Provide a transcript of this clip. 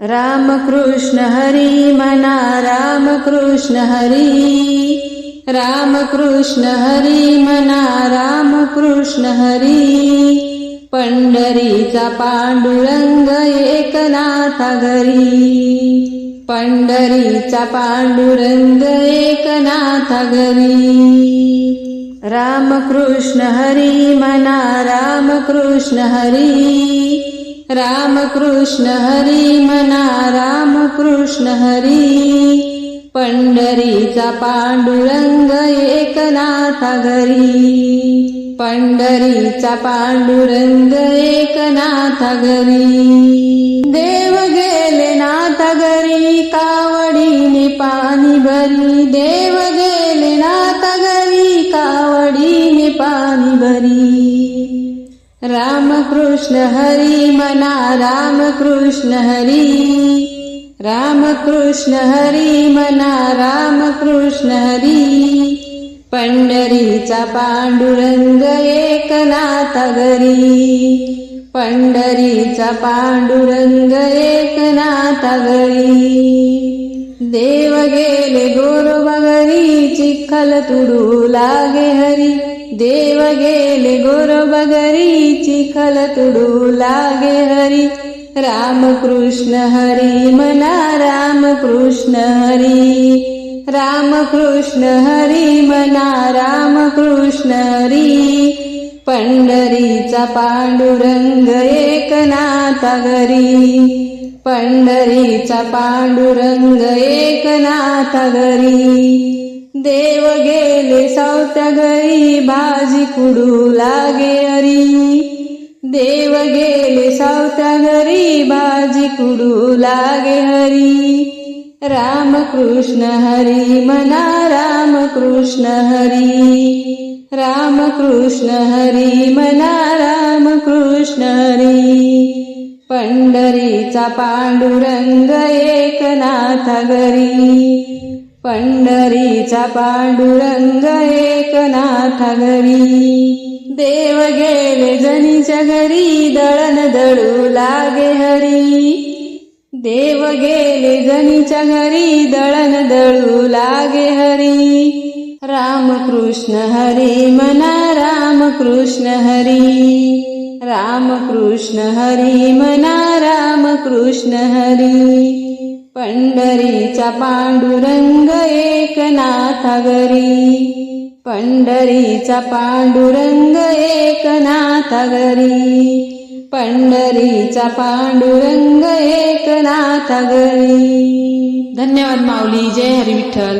रामकृष्ण हरी मना रामकृष्ण हरी। रामकृष्ण हरी मना रामकृष्ण हरी। पंढरीचा पांडुरंग एकनाथा घरी। पंढरीचा पांडुरंग एकनाथा घरी। रामकृष्ण हरी मना रामकृष्ण हरी। रामकृष्ण हरी मना रामकृष्ण हरी. पंढरीचा पांडुरंग एकनाथा घरी. पंढरीचा पांडुरंग एकनाथा घरी. देव गेले नाथ घरी कावडीने पाणी भरी. कृष्ण हरी मना रामकृष्ण हरी. रामकृष्ण हरी मना रामकृष्ण हरी. पंढरीचा पांडुरंग एकनाथ घरी पंढरीचा पांडुरंग एकनाथ घरी देव गेले गोरोबा चिखल तुडू लागे हरी. देव गेले गोरोबा चिखल तुडू लागे हरी रामकृष्ण हरी मना रामकृष्ण हरी रामकृष्ण हरी मना रामकृष्ण हरी पंढरीचा पांडुरंग एकनाथा घरी पंढरीचा पांडुरंग एकनाथा घरी देव गेले सावत्या घरी भाजी कुडू लागे हरी देव गेले सावत्या घरी भाजी कुडू लागे हरी. रामकृष्ण हरी मना रामकृष्ण हरी. रामकृष्ण हरी मना रामकृष्ण हरी. पंढरीचा पांडुरंग एकनाथ घरी पंढरीचा पांडुरंग एकनाथ घरी. देव गेले जनीच्या घरी दळण दळू लागे हरी. देव गेले जनीच्या घरी दळण दळू लागे हरी. रामकृष्ण हरी मना रामकृष्ण हरी. रामकृष्ण हरी मना रामकृष्ण हरी. पंढरीचा पांडुरंग एकनाथा घरी पंढरीचा पांडुरंग एकनाथा घरी पंढरीचा पांडुरंग एकनाथ गरी. धन्यवाद माऊली जय हरी विठ्ठल.